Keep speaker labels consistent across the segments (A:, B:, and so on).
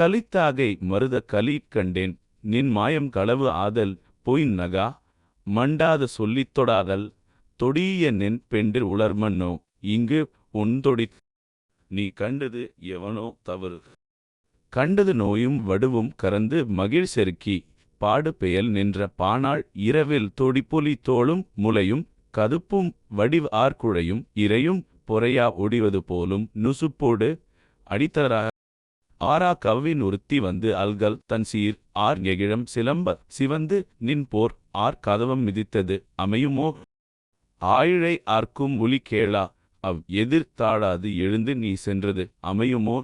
A: கலித்தாகை மருத கலி கண்டேன் நின் மாயம் களவு ஆதல் பொய் நகா மண்டாத சொல்லித் தொடாதல் தொடிய நின் பெண்டிர் உளர்மன்னோ இங்கு உன் தொடி நீ கண்டது எவனோ தவறு. கண்டது நோயும் வடுவும் கறந்து மகிழ் செருக்கி பாடு பெயல் நின்ற பானாள் இரவில் தொடிப்பொலி தோளும் முலையும் கதுப்பும் வடிவ ஆர்குழையும் இரையும் பொறையா ஒடிவது போலும் நுசுப்போடு அடித்தராக ஆரா கவ்வின் உறுத்தி வந்து அல்கல் தன் சீர் ஆர் எகிழம் சிலம்ப சிவந்து நின் போர் ஆர் கதவம் மிதித்தது அமையுமோ? ஆயிழை ஆர்க்கும் ஒலி கேளா அவ் எதிர் தாழாது எழுந்து நீ சென்றது அமையுமோ?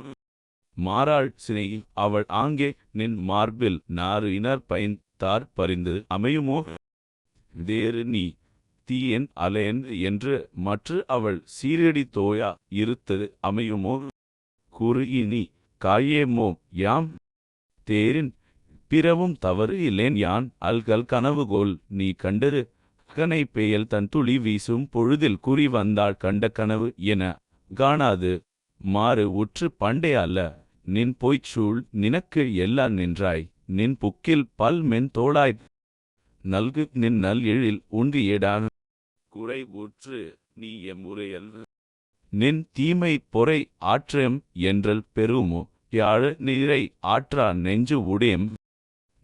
A: மாறாள் சினை அவள் ஆங்கே நின் மார்பில் நாறு இனர் பயன் தார் பறிந்து அமையுமோ? வேறு நீ தீயன் அலையன் என்று மற்ற அவள் சீரடி தோயா இருத்தது அமையுமோ? குறுகி நீ காயேமோ யாம்? தேரின் பிறவும் தவறு இல்லேன் யான்? அல்கல் கனவுகோல் நீ கண்டரு. கனை பெயல் தன் துளி வீசும் பொழுதில் குறி வந்தாள் கண்ட கனவு என காணாது. மாறு உற்று பண்டே அல்ல. நின் பொய்ச்சூள் நினக்கு எல்லா நின்றாய். நின் புக்கில் பல் மென் தோளாய். நல்கு நின் நல் எழில் உண்டு ஏடான். குறை உற்று நீ எம்முறையல் நின் தீமை பொறை ஆற்றம் என்றல் பெருமோ யாழ நீரை ஆற்றா நெஞ்சு உடையம்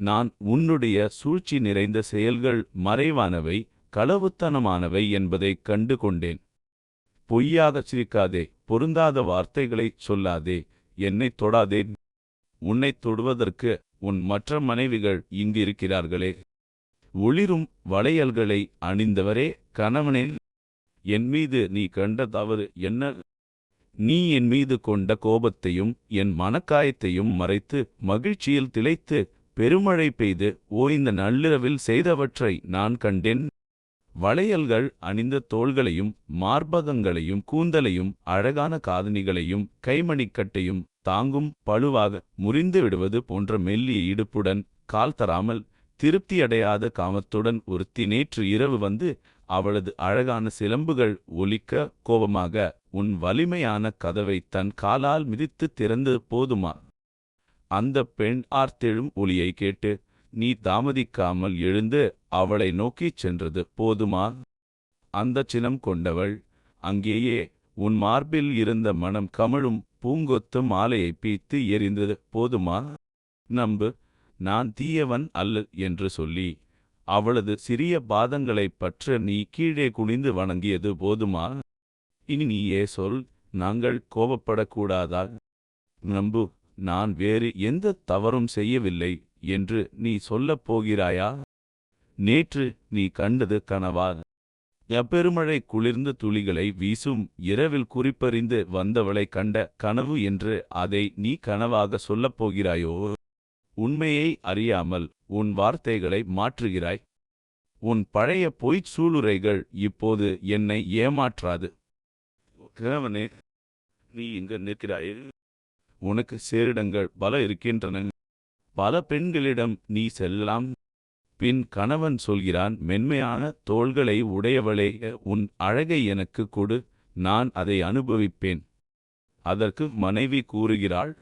A: நான் உன்னுடைய சூழ்ச்சி நிறைந்த செயல்கள் மறைவானவை களவுத்தனமானவை என்பதைக் கண்டு கொண்டேன் பொய்யாக சிரிக்காதே பொருந்தாத வார்த்தைகளைச் சொல்லாதே என்னைத் தொடாதே. உன்னைத் தொடுவதற்கு உன் மற்ற மனைவிகள் இங்கு இருக்கிறார்களே ஒளிரும் வளையல்களை அணிந்தவரே கணவனே. என் மீது நீ கண்ட தவறு என்ன? நீ என் மீது கொண்ட கோபத்தையும் என் மனக்காயத்தையும் மறைத்து மகிழ்ச்சியில் திளைத்து பெருமழை பெய்து ஓய்ந்த நள்ளிரவில் செய்தவற்றை நான் கண்டேன். வளையல்கள் அணிந்த தோள்களையும் மார்பகங்களையும் கூந்தலையும் அழகான காதணிகளையும் கைமணிக்கட்டையும் தாங்கும் பழுவாக முறிந்து விடுவது போன்ற மெல்லிய இடுப்புடன் கால் தராமல் திருப்தியடையாத காமத்துடன் ஒருத்தி நேற்று இரவு வந்து அவளது அழகான சிலம்புகள் ஒலிக்க கோபமாக உன் வலிமையான கதவை தன் காலால் மிதித்து திறந்து போதுமா அந்த பெண் ஆர்த்தெழும் ஒலியை கேட்டு நீ தாமதிக்காமல் எழுந்து அவளை நோக்கிச் சென்றது போதுமா அந்தச் சினம் கொண்டவள் அங்கேயே உன் மார்பில் இருந்த மனம் கமழும் பூங்கொத்து மாலையை பீத்து எறிந்தது போதுமா? நம்பு நான் தீயவன் அல்ல என்று சொல்லி அவளது சிறிய பாதங்களைப் பற்ற நீ கீழே குனிந்து வணங்கியது போதுமா? இனி நீயே சொல் நாங்கள் கோபப்படக்கூடாதா? நம்பு நான் வேறு எந்த தவறும் செய்யவில்லை என்று நீ சொல்லப் போகிறாயா? நேற்று நீ கண்டது கனவா? எப்பெருமழை குளிர்ந்த துளிகளை வீசும் இரவில் குறிப்பறிந்து வந்தவளை கண்ட கனவு என்று அதை நீ கனவாக சொல்லப் போகிறாயோ? உண்மையை அறியாமல் உன் வார்த்தைகளை மாற்றுகிறாய். உன் பழைய பொய்ச் சூளுரைகள் இப்போது என்னை ஏமாற்றாது. கிழவனே நீ இங்கு நிற்கிறாயே? உனக்கு சேரிடங்கள் பல இருக்கின்றன. பல பெண்களிடம் நீ செல்லலாம். பின் கணவன் சொல்கிறான் மென்மையான தோள்களை உடையவளே உன் அழகை எனக்கு கொடு நான் அதை அனுபவிப்பேன். அதற்கு மனைவி கூறுகிறாள்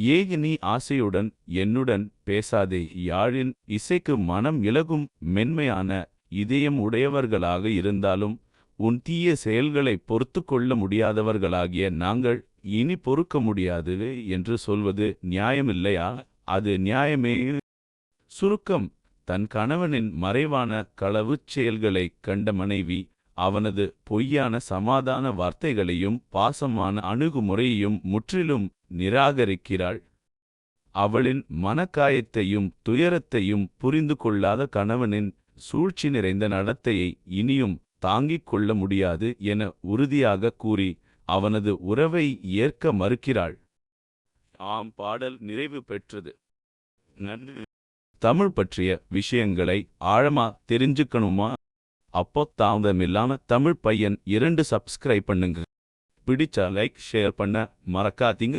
A: ஏக நீ ஆசையுடன் என்னுடன் பேசாதே. யாழின் இசைக்கு மனம் இலகும் மென்மையான இதயம் உடையவர்களாக இருந்தாலும் உன் தீய செயல்களை பொறுத்து கொள்ள முடியாதவர்களாகிய நாங்கள் இனி பொறுக்க முடியாது என்று சொல்வது நியாயமில்லையா? அது நியாயமே. சுருக்கம் தன் கணவனின் மறைவான களவுச் செயல்களைக் கண்ட மனைவி அவனது பொய்யான சமாதான வார்த்தைகளையும் பாசமான அணுகுமுறையையும் முற்றிலும் நிராகரிக்கிறாள். அவளின் மனக்காயத்தையும் துயரத்தையும் புரிந்து கொள்ளாத கணவனின் சூழ்ச்சி நிறைந்த நடத்தையை இனியும் தாங்கிக் கொள்ள முடியாது என உறுதியாக கூறி அவனது உறவை ஏற்க மறுக்கிறாள். ஆம் பாடல் நிறைவு பெற்றது. நன்றி. தமிழ் பற்றிய விஷயங்களை ஆழமா தெரிஞ்சுக்கணுமா? அப்போ தாமதமில்லாம தமிழ் பையன் இரண்டு சப்ஸ்கிரைப் பண்ணுங்க. பிடிச்சா லைக் ஷேர் பண்ண மறக்காதீங்க.